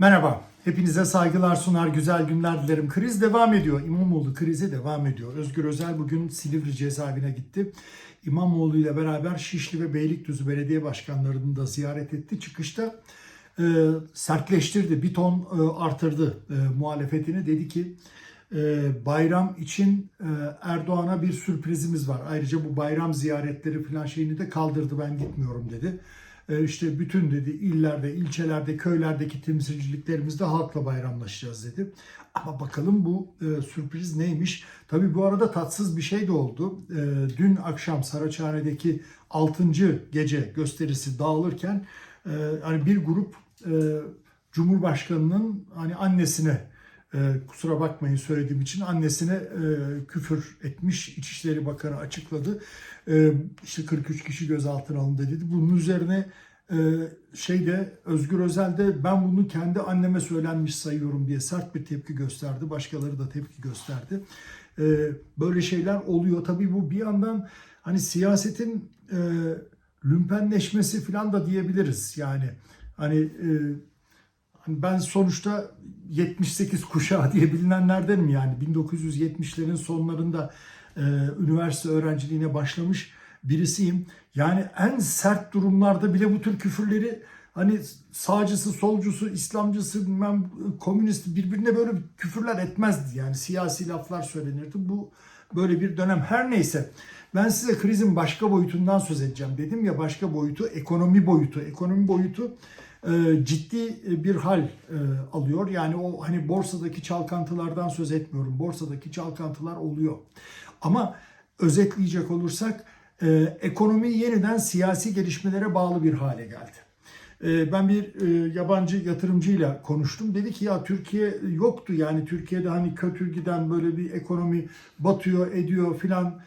Merhaba, hepinize saygılar sunar, güzel günler dilerim. Kriz devam ediyor, İmamoğlu krizi devam ediyor. Özgür Özel bugün Silivri cezaevine gitti. İmamoğlu ile beraber Şişli ve Beylikdüzü belediye başkanlarını da ziyaret etti. Çıkışta e, sertleştirdi, bir ton e, artırdı e, muhalefetini. Dedi ki e, bayram için e, Erdoğan'a bir sürprizimiz var. Ayrıca bu bayram ziyaretleri falan şeyini de kaldırdı ben gitmiyorum dedi. E, işte bütün dedi illerde, ilçelerde, köylerdeki temsilciliklerimizde halkla bayramlaşacağız dedi. Ama bakalım bu e, sürpriz neymiş? Tabii bu arada tatsız bir şey de oldu. E, dün akşam Saraçhane'deki 6. gece gösterisi dağılırken e, hani bir grup e, Cumhurbaşkanı'nın hani annesine e, kusura bakmayın söylediğim için annesine e, küfür etmiş. İçişleri Bakanı açıkladı. E, işte 43 kişi gözaltına alındı dedi. Bunun üzerine e, şeyde Özgür Özel de ben bunu kendi anneme söylenmiş sayıyorum diye sert bir tepki gösterdi. Başkaları da tepki gösterdi. E, böyle şeyler oluyor. Tabii bu bir yandan hani siyasetin e, lümpenleşmesi falan da diyebiliriz. Yani hani e, ben sonuçta 78 kuşağı diye bilinenlerdenim yani 1970'lerin sonlarında e, üniversite öğrenciliğine başlamış birisiyim. Yani en sert durumlarda bile bu tür küfürleri hani sağcısı, solcusu, İslamcısı, bilmem, komünist birbirine böyle küfürler etmezdi. Yani siyasi laflar söylenirdi. Bu böyle bir dönem. Her neyse ben size krizin başka boyutundan söz edeceğim. Dedim ya başka boyutu ekonomi boyutu. Ekonomi boyutu ciddi bir hal e, alıyor. Yani o hani borsadaki çalkantılardan söz etmiyorum. Borsadaki çalkantılar oluyor. Ama özetleyecek olursak e, ekonomi yeniden siyasi gelişmelere bağlı bir hale geldi. E, Ben bir e, yabancı yatırımcıyla konuştum. Dedi ki ya Türkiye yoktu yani Türkiye'de hani kötü giden böyle bir ekonomi batıyor ediyor filan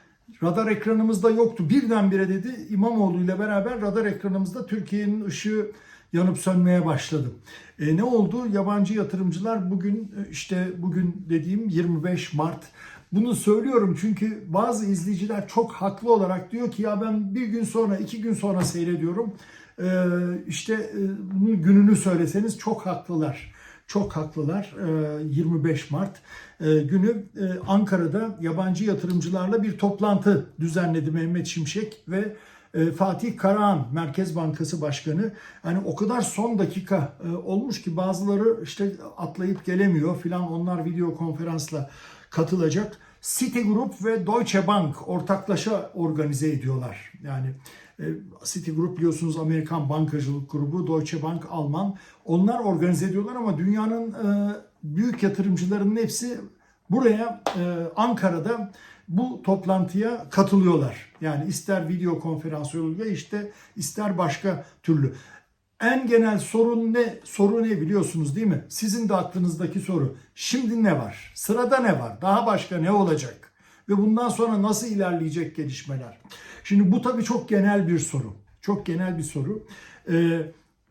radar ekranımızda yoktu. Birdenbire dedi İmamoğlu ile beraber radar ekranımızda Türkiye'nin ışığı yanıp sönmeye başladı. E, ne oldu? Yabancı yatırımcılar bugün e, işte bugün dediğim 25 Mart bunu söylüyorum çünkü bazı izleyiciler çok haklı olarak diyor ki ya ben bir gün sonra iki gün sonra seyrediyorum. Ee, işte e, bunun gününü söyleseniz çok haklılar. Çok haklılar. Ee, 25 Mart e, günü e, Ankara'da yabancı yatırımcılarla bir toplantı düzenledi Mehmet Şimşek ve e, Fatih Karahan Merkez Bankası Başkanı. Hani o kadar son dakika e, olmuş ki bazıları işte atlayıp gelemiyor filan onlar video konferansla katılacak. Citigroup ve Deutsche Bank ortaklaşa organize ediyorlar. Yani e, Citigroup biliyorsunuz Amerikan bankacılık grubu, Deutsche Bank Alman. Onlar organize ediyorlar ama dünyanın büyük yatırımcılarının hepsi buraya Ankara'da bu toplantıya katılıyorlar. Yani ister video konferans yoluyla işte ister başka türlü. En genel sorun ne? Soru ne biliyorsunuz değil mi? Sizin de aklınızdaki soru. Şimdi ne var? Sırada ne var? Daha başka ne olacak? Ve bundan sonra nasıl ilerleyecek gelişmeler? Şimdi bu tabii çok genel bir soru. Çok genel bir soru. Ee,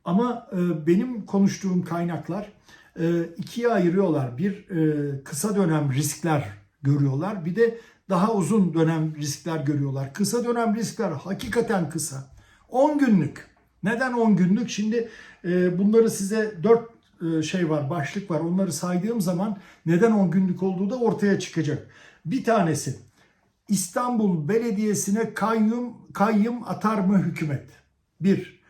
ama e, benim konuştuğum kaynaklar e, ikiye ayırıyorlar. Bir e, kısa dönem riskler görüyorlar. Bir de daha uzun dönem riskler görüyorlar. Kısa dönem riskler hakikaten kısa. 10 günlük. Neden 10 günlük? Şimdi e, bunları size 4 e, şey var, başlık var. Onları saydığım zaman neden 10 günlük olduğu da ortaya çıkacak. Bir tanesi İstanbul Belediyesi'ne kayyum, kayyum atar mı hükümet? Bir,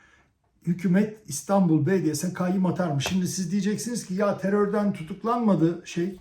hükümet İstanbul Belediyesi'ne kayyum atar mı? Şimdi siz diyeceksiniz ki ya terörden tutuklanmadı şey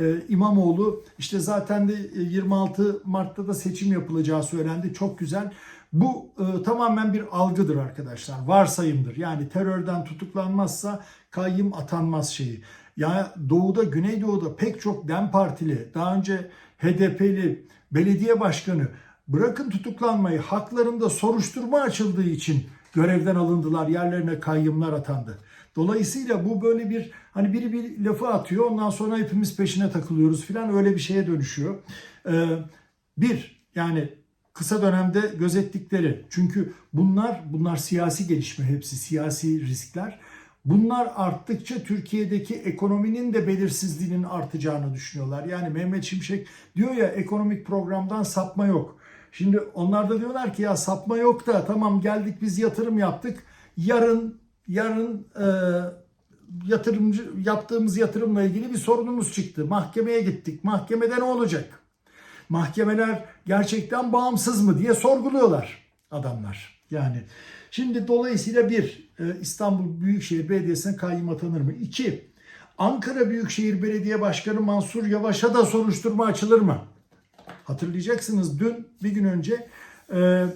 e, İmamoğlu işte zaten de 26 Mart'ta da seçim yapılacağı söylendi. Çok güzel. Bu e, tamamen bir algıdır arkadaşlar. Varsayımdır. Yani terörden tutuklanmazsa kayyım atanmaz şeyi. Ya doğuda, güneydoğuda pek çok DEM Partili, daha önce HDP'li belediye başkanı bırakın tutuklanmayı haklarında soruşturma açıldığı için görevden alındılar, yerlerine kayyımlar atandı. Dolayısıyla bu böyle bir hani biri bir lafı atıyor ondan sonra hepimiz peşine takılıyoruz filan öyle bir şeye dönüşüyor. Ee, bir yani kısa dönemde gözettikleri çünkü bunlar bunlar siyasi gelişme hepsi siyasi riskler. Bunlar arttıkça Türkiye'deki ekonominin de belirsizliğinin artacağını düşünüyorlar. Yani Mehmet Şimşek diyor ya ekonomik programdan sapma yok. Şimdi onlar da diyorlar ki ya sapma yok da tamam geldik biz yatırım yaptık. Yarın yarın e, yatırımcı yaptığımız yatırımla ilgili bir sorunumuz çıktı. Mahkemeye gittik. Mahkemede ne olacak? Mahkemeler gerçekten bağımsız mı diye sorguluyorlar adamlar. Yani şimdi dolayısıyla bir e, İstanbul Büyükşehir Belediyesi'ne kayyum atanır mı? İki Ankara Büyükşehir Belediye Başkanı Mansur Yavaş'a da soruşturma açılır mı? Hatırlayacaksınız dün bir gün önce e,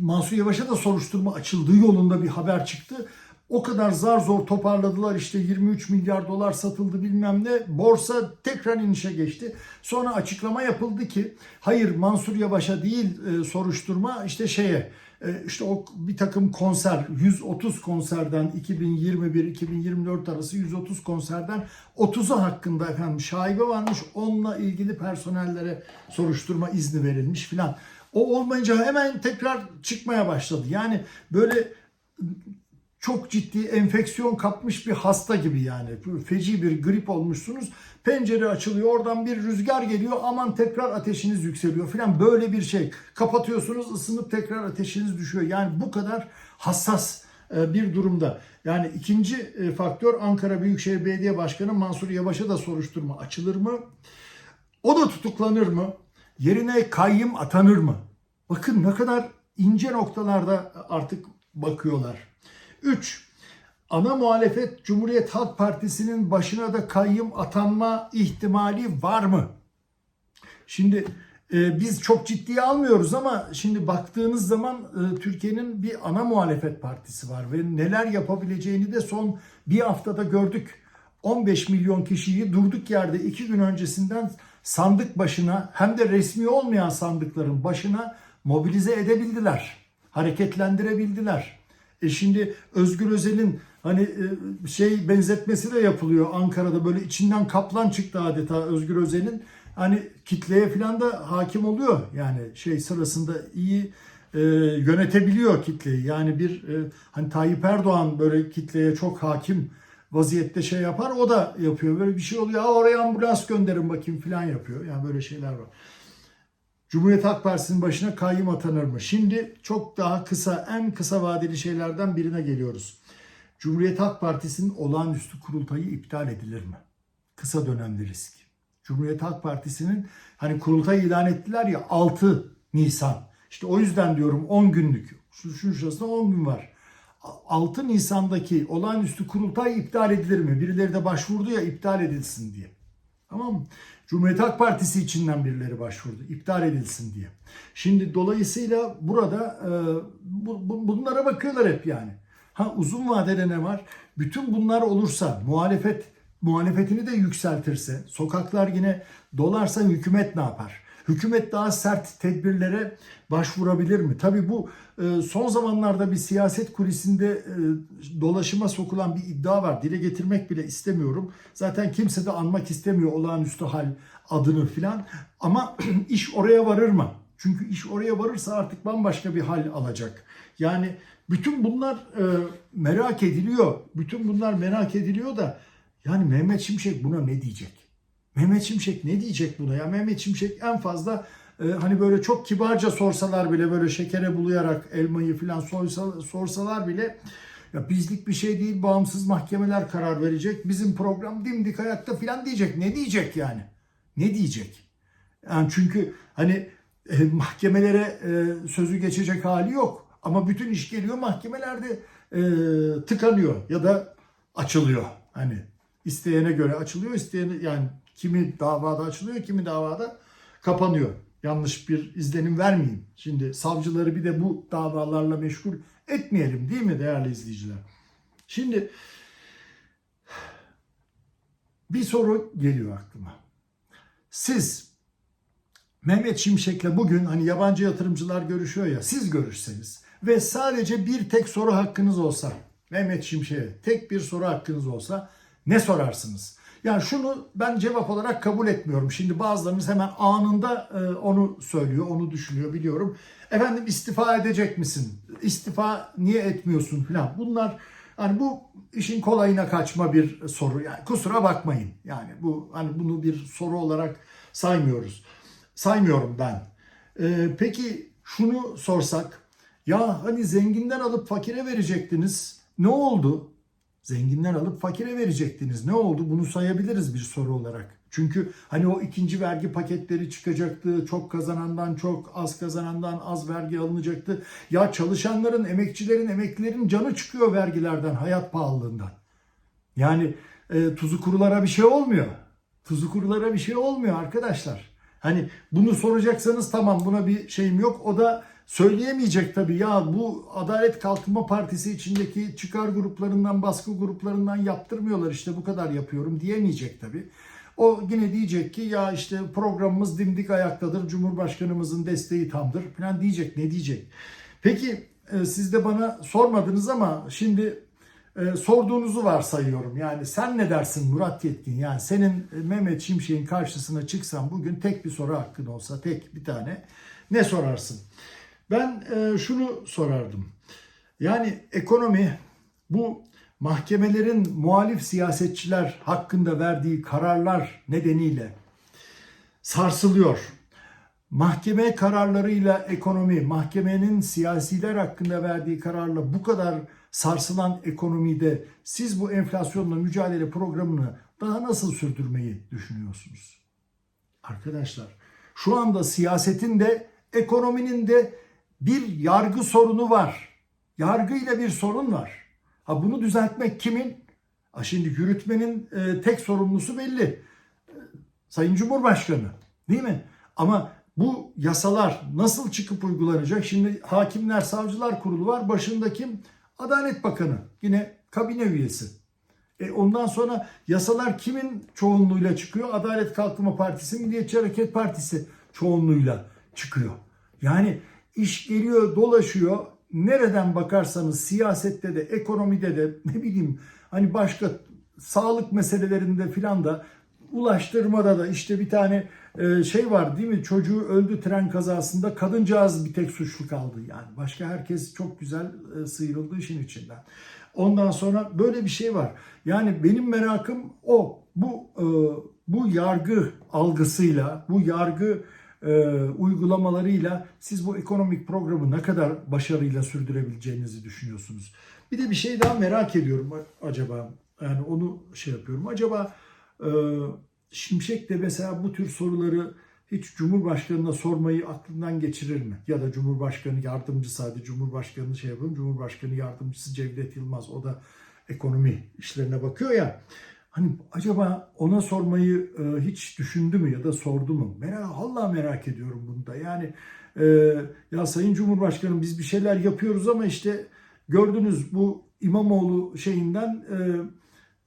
Mansur Yavaş'a da soruşturma açıldığı yolunda bir haber çıktı. O kadar zar zor toparladılar işte 23 milyar dolar satıldı bilmem ne. Borsa tekrar inişe geçti. Sonra açıklama yapıldı ki hayır Mansur Yavaş'a değil e, soruşturma işte şeye e, işte o bir takım konser 130 konserden 2021-2024 arası 130 konserden 30'u hakkında efendim şaibe varmış. Onunla ilgili personellere soruşturma izni verilmiş filan. O olmayınca hemen tekrar çıkmaya başladı. Yani böyle çok ciddi enfeksiyon kapmış bir hasta gibi yani. Feci bir grip olmuşsunuz. Pencere açılıyor, oradan bir rüzgar geliyor. Aman tekrar ateşiniz yükseliyor falan böyle bir şey. Kapatıyorsunuz, ısınıp tekrar ateşiniz düşüyor. Yani bu kadar hassas e, bir durumda. Yani ikinci e, faktör Ankara Büyükşehir Belediye Başkanı Mansur Yavaş'a da soruşturma açılır mı? O da tutuklanır mı? Yerine kayyım atanır mı? Bakın ne kadar ince noktalarda artık bakıyorlar. 3. Ana muhalefet Cumhuriyet Halk Partisi'nin başına da kayyım atanma ihtimali var mı? Şimdi e, biz çok ciddiye almıyoruz ama şimdi baktığınız zaman e, Türkiye'nin bir ana muhalefet partisi var ve neler yapabileceğini de son bir haftada gördük. 15 milyon kişiyi durduk yerde iki gün öncesinden sandık başına hem de resmi olmayan sandıkların başına mobilize edebildiler. Hareketlendirebildiler. E şimdi Özgür Özel'in hani e, şey benzetmesi de yapılıyor Ankara'da böyle içinden kaplan çıktı adeta Özgür Özel'in. Hani kitleye falan da hakim oluyor. Yani şey sırasında iyi e, yönetebiliyor kitleyi. Yani bir e, hani Tayyip Erdoğan böyle kitleye çok hakim vaziyette şey yapar. O da yapıyor. Böyle bir şey oluyor. Ha, oraya ambulans gönderin bakayım falan yapıyor. Yani böyle şeyler var. Cumhuriyet Halk Partisi'nin başına kayyum atanır mı? Şimdi çok daha kısa, en kısa vadeli şeylerden birine geliyoruz. Cumhuriyet Halk Partisi'nin olağanüstü kurultayı iptal edilir mi? Kısa dönemli risk. Cumhuriyet Halk Partisi'nin hani kurultay ilan ettiler ya 6 Nisan. İşte o yüzden diyorum 10 günlük. Şu, şu şurasında 10 gün var. 6 Nisan'daki olağanüstü kurultay iptal edilir mi? Birileri de başvurdu ya iptal edilsin diye. Tamam mı? Cumhuriyet Halk Partisi içinden birileri başvurdu. iptal edilsin diye. Şimdi dolayısıyla burada e, bu, bu, bunlara bakıyorlar hep yani. Ha uzun vadede ne var? Bütün bunlar olursa muhalefet muhalefetini de yükseltirse, sokaklar yine dolarsa hükümet ne yapar? Hükümet daha sert tedbirlere başvurabilir mi? Tabii bu e, son zamanlarda bir siyaset kulisinde e, dolaşıma sokulan bir iddia var. Dile getirmek bile istemiyorum. Zaten kimse de anmak istemiyor olağanüstü hal adını filan. Ama iş oraya varır mı? Çünkü iş oraya varırsa artık bambaşka bir hal alacak. Yani bütün bunlar e, merak ediliyor. Bütün bunlar merak ediliyor da yani Mehmet Şimşek buna ne diyecek? Mehmet Şimşek ne diyecek buna? Ya Mehmet Şimşek en fazla e, hani böyle çok kibarca sorsalar bile böyle şekere bulayarak elmayı falan soysa, sorsalar bile ya bizlik bir şey değil bağımsız mahkemeler karar verecek. Bizim program dimdik ayakta falan diyecek. Ne diyecek yani? Ne diyecek? Yani çünkü hani e, mahkemelere e, sözü geçecek hali yok. Ama bütün iş geliyor mahkemelerde e, tıkanıyor ya da açılıyor. Hani isteyene göre açılıyor, isteyene yani kimi davada açılıyor, kimi davada kapanıyor. Yanlış bir izlenim vermeyeyim. Şimdi savcıları bir de bu davalarla meşgul etmeyelim değil mi değerli izleyiciler? Şimdi bir soru geliyor aklıma. Siz Mehmet Şimşek'le bugün hani yabancı yatırımcılar görüşüyor ya siz görüşseniz ve sadece bir tek soru hakkınız olsa Mehmet Şimşek'e tek bir soru hakkınız olsa ne sorarsınız? Yani şunu ben cevap olarak kabul etmiyorum. Şimdi bazılarınız hemen anında e, onu söylüyor, onu düşünüyor biliyorum. Efendim istifa edecek misin? İstifa niye etmiyorsun falan. Bunlar hani bu işin kolayına kaçma bir soru. Yani kusura bakmayın. Yani bu hani bunu bir soru olarak saymıyoruz. Saymıyorum ben. E, peki şunu sorsak ya hani zenginden alıp fakire verecektiniz. Ne oldu? Zenginler alıp fakire verecektiniz. Ne oldu? Bunu sayabiliriz bir soru olarak. Çünkü hani o ikinci vergi paketleri çıkacaktı. Çok kazanandan çok, az kazanandan az vergi alınacaktı. Ya çalışanların, emekçilerin, emeklilerin canı çıkıyor vergilerden, hayat pahalılığından. Yani e, tuzu kurulara bir şey olmuyor. Tuzu kurulara bir şey olmuyor arkadaşlar. Hani bunu soracaksanız tamam buna bir şeyim yok. O da söyleyemeyecek tabii ya bu Adalet Kalkınma Partisi içindeki çıkar gruplarından, baskı gruplarından yaptırmıyorlar işte bu kadar yapıyorum diyemeyecek tabii. O yine diyecek ki ya işte programımız dimdik ayaktadır, Cumhurbaşkanımızın desteği tamdır falan diyecek. Ne diyecek? Peki e, siz de bana sormadınız ama şimdi e, sorduğunuzu varsayıyorum. Yani sen ne dersin Murat Yetkin? Yani senin e, Mehmet Şimşek'in karşısına çıksan bugün tek bir soru hakkın olsa tek bir tane ne sorarsın? Ben e, şunu sorardım. Yani ekonomi bu mahkemelerin muhalif siyasetçiler hakkında verdiği kararlar nedeniyle sarsılıyor. Mahkeme kararlarıyla ekonomi, mahkemenin siyasiler hakkında verdiği kararla bu kadar sarsılan ekonomide siz bu enflasyonla mücadele programını daha nasıl sürdürmeyi düşünüyorsunuz? Arkadaşlar şu anda siyasetin de ekonominin de bir yargı sorunu var. Yargıyla bir sorun var. Ha bunu düzeltmek kimin? Ha şimdi yürütmenin e, tek sorumlusu belli. E, Sayın Cumhurbaşkanı değil mi? Ama bu yasalar nasıl çıkıp uygulanacak? Şimdi Hakimler Savcılar Kurulu var. Başında kim? Adalet Bakanı. Yine kabine üyesi. E ondan sonra yasalar kimin çoğunluğuyla çıkıyor? Adalet Kalkınma Partisi, Milliyetçi Hareket Partisi çoğunluğuyla çıkıyor. Yani iş geliyor, dolaşıyor. Nereden bakarsanız siyasette de, ekonomide de, ne bileyim hani başka sağlık meselelerinde filan da ulaştırmada da işte bir tane e, şey var değil mi? Çocuğu öldü tren kazasında kadıncağız bir tek suçlu kaldı yani. Başka herkes çok güzel e, sıyrıldı işin içinden. Ondan sonra böyle bir şey var. Yani benim merakım o. Bu e, bu yargı algısıyla, bu yargı e, uygulamalarıyla siz bu ekonomik programı ne kadar başarıyla sürdürebileceğinizi düşünüyorsunuz. Bir de bir şey daha merak ediyorum acaba. Yani onu şey yapıyorum. Acaba e, Şimşek de mesela bu tür soruları hiç Cumhurbaşkanı'na sormayı aklından geçirir mi? Ya da Cumhurbaşkanı yardımcısı hadi Cumhurbaşkanı şey yapalım. Cumhurbaşkanı yardımcısı Cevdet Yılmaz o da ekonomi işlerine bakıyor ya. Hani acaba ona sormayı e, hiç düşündü mü ya da sordu mu? Merak, Allah merak ediyorum bunu da. Yani e, ya Sayın Cumhurbaşkanım biz bir şeyler yapıyoruz ama işte gördünüz bu İmamoğlu şeyinden e,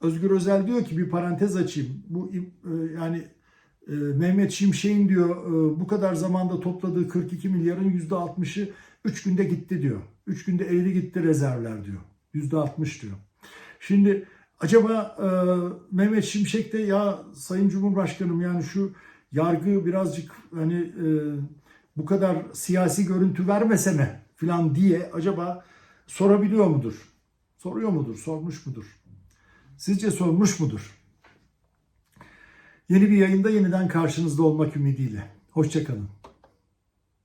Özgür Özel diyor ki bir parantez açayım. Bu e, yani e, Mehmet Şimşek'in diyor e, bu kadar zamanda topladığı 42 milyarın %60'ı 3 günde gitti diyor. 3 günde eridi gitti rezervler diyor. %60 diyor. Şimdi acaba e, Mehmet Şimşek de ya Sayın Cumhurbaşkanım yani şu yargı birazcık hani e, bu kadar siyasi görüntü vermesene falan diye acaba sorabiliyor mudur? Soruyor mudur? Sormuş mudur? Sizce sormuş mudur? Yeni bir yayında yeniden karşınızda olmak ümidiyle. Hoşçakalın.